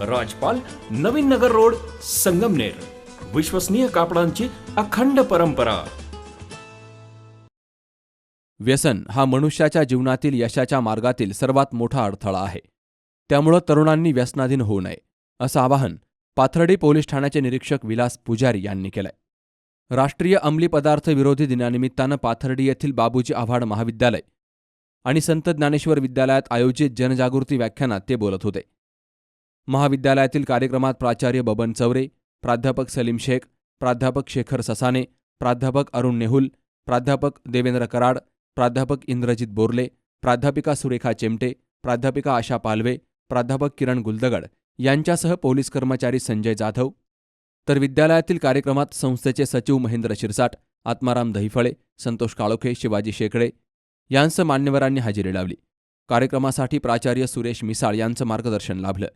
राजपाल Navin Nagar road Sangamner. विश्वसनीय कापडांची अखंड परंपरा. व्यसन हा मनुष्याच्या जीवनातील यशाच्या मार्गातील सर्वात मोठा अडथळा आहे. त्यामुळं तरुणांनी व्यसनाधीन होऊ नये असं आवाहन पाथर्डी पोलीस ठाण्याचे निरीक्षक विलास पुजारी यांनी केलंय. राष्ट्रीय अंमली पदार्थ विरोधी दिनानिमित्तानं पाथर्डी येथील बाबूजी आव्हाड महाविद्यालय आणि संत ज्ञानेश्वर विद्यालयात आयोजित जनजागृती व्याख्यानात ते बोलत होते. महाविद्यालयातील कार्यक्रमात प्राचार्य बबन चौरे प्राध्यापक सलीम शेख प्राध्यापक शेखर ससाने प्राध्यापक अरुण नेहुल प्राध्यापक देवेंद्र कराड प्राध्यापक इंद्रजित बोरले प्राध्यापिका सुरेखा चिमटे प्राध्यापिका आशा पालवे प्राध्यापक किरण गुलदगड यांच्यासह पोलीस कर्मचारी संजय जाधव. तर विद्यालयातील कार्यक्रमात संस्थेचे सचिव महेंद्र शिरसाट आत्माराम दहिफळे संतोष काळोखे शिवाजी शेकडे यांसह मान्यवरांनी हजेरी लावली. कार्यक्रमासाठी प्राचार्य सुरेश मिसाळ यांचं मार्गदर्शन लाभलं.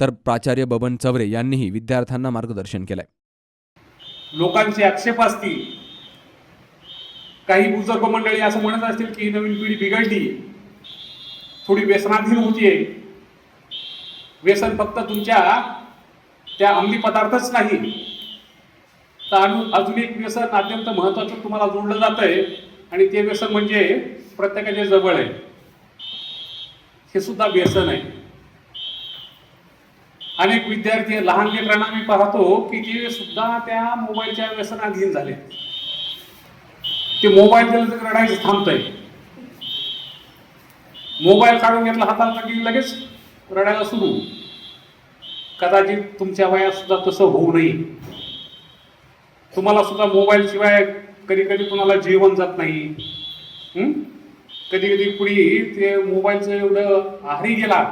तर प्राचार्य बबन चवरे यांनीही विद्यार्थ्यांना मार्गदर्शन केलंय. लोकांचे आक्षेप असतील काही बुजुर्ग मंडळी असं म्हणत असतील की नवीन पिढी बिघडली थोडी व्यसनाधीन होतीये. व्यसन फक्त तुमच्या त्या अंमली पदार्थच नाही. तर अनु- अजून एक व्यसन अत्यंत महत्वाचं तुम्हाला जोडलं जात आहे आणि ते व्यसन म्हणजे प्रत्येकाच्या जवळ आहे. हे सुद्धा व्यसन आहे. अनेक विद्यार्थी लहान लेकरांना मी पाहतो की ते सुद्धा त्या मोबाईलच्या व्यसनाधीन झाले. ते मोबाईल दिलं तर रडायचं थांबतंय. मोबाईल काढून घेतला हाताला की लगेच रडायला सुरू. कदाचित तुमच्या वयात सुद्धा तसं होऊ नये. तुम्हाला सुद्धा मोबाईल शिवाय कधी कधी कुणाला जेवण जात नाही. कधी कधी कुणी ते मोबाईलचं एवढं आहारी गेला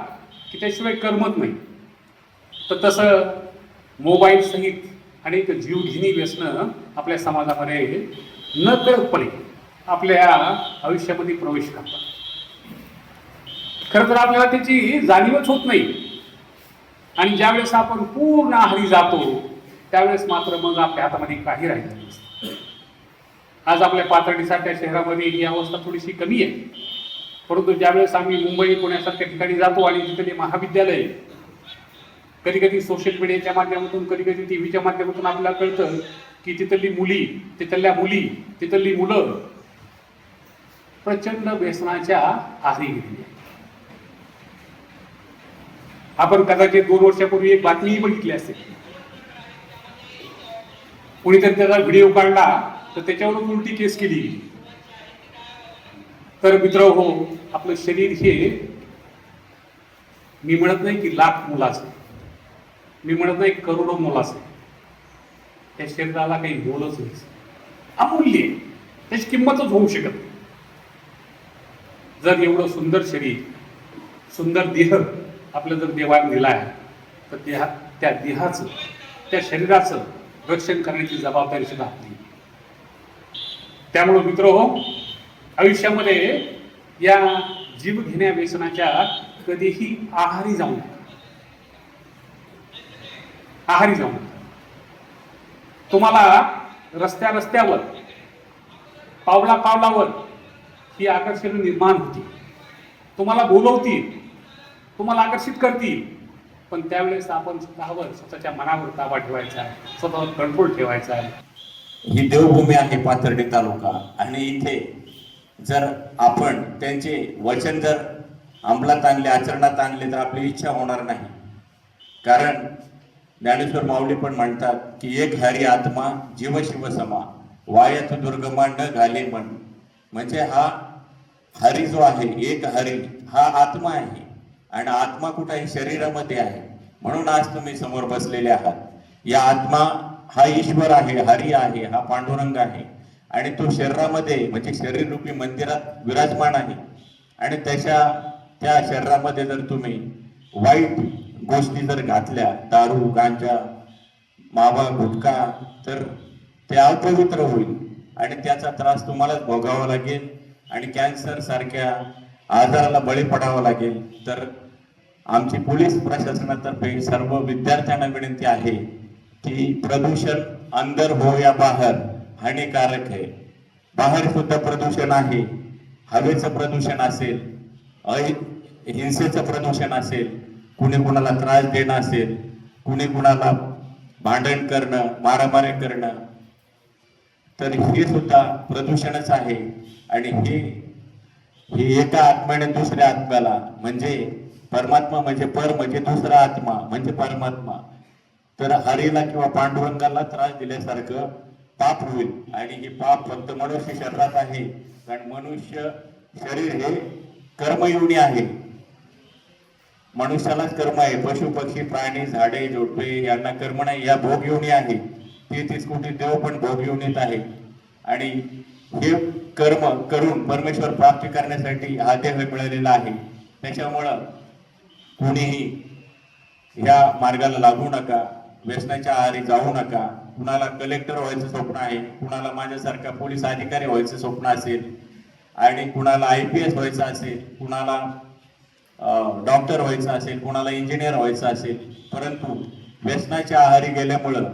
की त्याशिवाय करमत नाही. तर तसं मोबाईल सहित अनेक जीवघेणी व्यसनं आपल्या समाजामध्ये न नकळतपणे आपल्या आयुष्यामध्ये प्रवेश करतात. खरं तर आपल्याला त्याची जाणीवच होत नाही. आणि ज्यावेळेस आपण पूर्ण आहारी जातो त्यावेळेस मात्र मग आपल्या हातामध्ये काही राहिलं नसतं आज आपल्या पातळीसारख्या शहरामध्ये ही अवस्था थोडीशी कमी आहे. परंतु ज्यावेळेस आम्ही मुंबई पुण्यासारख्या ठिकाणी जातो आणि तिथे महाविद्यालय कधी कधी सोशल मीडियाच्या माध्यमातून कधी कधी टी व्हीच्या माध्यमातून आपल्याला कळतं की तिथली मुली तिथल्या मुली तिथली मुलं प्रचंड व्यसनाच्या आहारी गेली आपण कदाचित दोन वर्षापूर्वी एक बातमीही बघितली असेल. कुणीतरी त्याचा व्हिडिओ काढला तर त्याच्यावरून उलटी केस केली. तर मित्र हो आपलं शरीर हे मी म्हणत नाही की लाख मुलाचं. मी म्हणत नाही करोडो मुलाचं त्या शरीराला काही मोलच नाही. अमूल्य आहे. त्याची किंमतच होऊ शकत नाही. जर एवढं सुंदर शरीर सुंदर देह आपलं जर देवाने दिला आहे तर देहा त्या देहाचं त्या शरीराचं रक्षण करण्याची जबाबदारी सुद्धा आपली. त्यामुळं मित्र हो आयुष्यामध्ये या जीव घेण्या व्यसनाच्या कधीही आहारी जाऊ नका. आहारी जाऊ तुम्हाला रस्त्या रस्त्यावर पावला पावलावर ही आकर्षण निर्माण होती तुम्हाला बोलवतील तुम्हाला आकर्षित करतील. पण त्यावेळेस आपण स्वतःवर स्वतःच्या मनावर ताबा ठेवायचा आहे स्वतःवर कंट्रोल ठेवायचा आहे. ही देवभूमी आहे पाथर्डी तालुका आणि इथे जर आपण त्यांचे वचन जर अंमलात आणले आचरणात आणले तर आपली इच्छा होणार नाही. कारण ज्ञानेश्वर माऊली पण म्हणतात की एक हरी आत्मा जीव शिव समा वायत दुर्गमा न घाले मन. म्हणजे हा हरी जो आहे एक हरी हा आत्मा आहे. आणि आत्मा कुठेही शरीरामध्ये आहे. म्हणून आज तुम्ही समोर बसलेले आहात. या आत्मा हा ईश्वर आहे हरी आहे हा पांडुरंग आहे. आणि तो शरीरामध्ये म्हणजे शरीर रूपी मंदिरात विराजमान आहे. आणि त्याच्या त्या शरीरामध्ये जर तुम्ही वाईट गोष्टी जर घातल्या दारू गांजा मावा गुटखा तर ते अपवित्र होईल. आणि त्याचा त्रास तुम्हालाच भोगावा लागेल आणि कॅन्सर सारख्या आजाराला बळी पडावं लागेल. तर आमची पोलीस प्रशासनातर्फे सर्व विद्यार्थ्यांना विनंती आहे की प्रदूषण अंदर हो या बाहेर हानिकारक आहे. बाहेर सुद्धा प्रदूषण आहे. हवेचं प्रदूषण असेल अहि- हिंसेचं प्रदूषण असेल कुणी कुणाला त्रास देणं असेल कुणी कुणाला भांडण करणं मारामारी करणं तर हे सुद्धा प्रदूषणच आहे. आणि हे हे एका आत्म्याने दुसऱ्या आत्म्याला म्हणजे परमात्मा म्हणजे पर म्हणजे दुसरा आत्मा म्हणजे परमात्मा. तर हरीला किंवा पांडुरंगाला त्रास दिल्यासारखं पाप होईल. आणि हे पाप फक्त मनुष्य शरीरात आहे. कारण मनुष्य शरीर हे कर्मयोनी आहे. मनुष्यालाच कर्म आहे. पशु पक्षी प्राणी झाडे झोडपे यांना कर्म नाही. या भोगयोनी आहे. तेहतीस कोटी देव पण भोगयोनीत आहे. आणि हे कर्म करून परमेश्वर प्राप्ती करण्यासाठी हा देह मिळालेला आहे. त्याच्यामुळं कोणीही ह्या मार्गाला लागू नका. व्यसनाच्या आहारी जाऊ नका. कुणाला कलेक्टर व्हायचं स्वप्न आहे कुणाला माझ्यासारखा पोलीस अधिकारी व्हायचं स्वप्न असेल आणि कुणाला आय पी एस व्हायचं असेल कुणाला डॉक्टर व्हायचं असेल कुणाला इंजिनियर व्हायचं असेल परंतु व्यसनाच्या आहारी गेल्यामुळं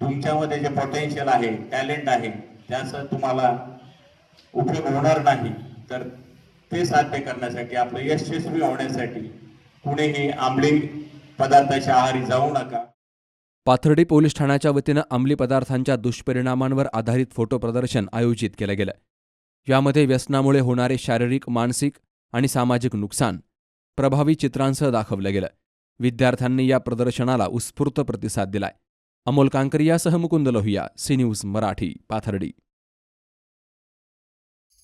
तुमच्यामध्ये जे पोटेन्शियल आहे टॅलेंट आहे त्याचा तुम्हाला उपयोग होणार नाही. तर ते साध्य करण्यासाठी आपलं यशस्वी होण्यासाठी कुणीही आंबली पदार्थाच्या आहारी जाऊ नका. पाथर्डी पोलीस ठाण्याच्या वतीनं अंमली पदार्थांच्या दुष्परिणामांवर आधारित फोटो प्रदर्शन आयोजित केलं गेलं. यामध्ये व्यसनामुळे होणारे शारीरिक मानसिक आणि सामाजिक नुकसान प्रभावी चित्रांसह दाखवलं गेलं. विद्यार्थ्यांनी या प्रदर्शनाला उत्स्फूर्त प्रतिसाद दिलाय. अमोल कांकरियासह मुकुंद लोहिया सी न्यूज मराठी पाथर्डी.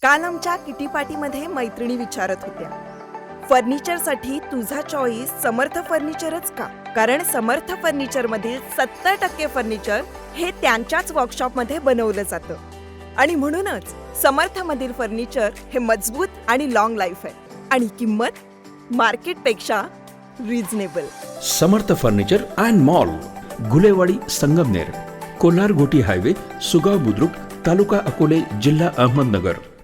काल आमच्या किटी पार्टीमध्ये मैत्रिणी विचारत होत्या. फर्निचरसाठी तुझा चॉईस समर्थ फर्निचरच का? कारण समर्थ फर्निचरमधील सत्तर टक्के फर्निचर हे त्यांच्याच वर्कशॉपमध्ये बनवलं जातं. आणि म्हणूनच समर्थ मधील फर्निचर हे मजबूत आणि लॉंग लाईफ आहे. आणि किंमत? मार्केटपेक्षा reasonable Samarth furniture and mall Gulewadi Sangamner Kolhar Goti highway Sugaon Budruk taluka Akole जिल्हा अहमदनगर.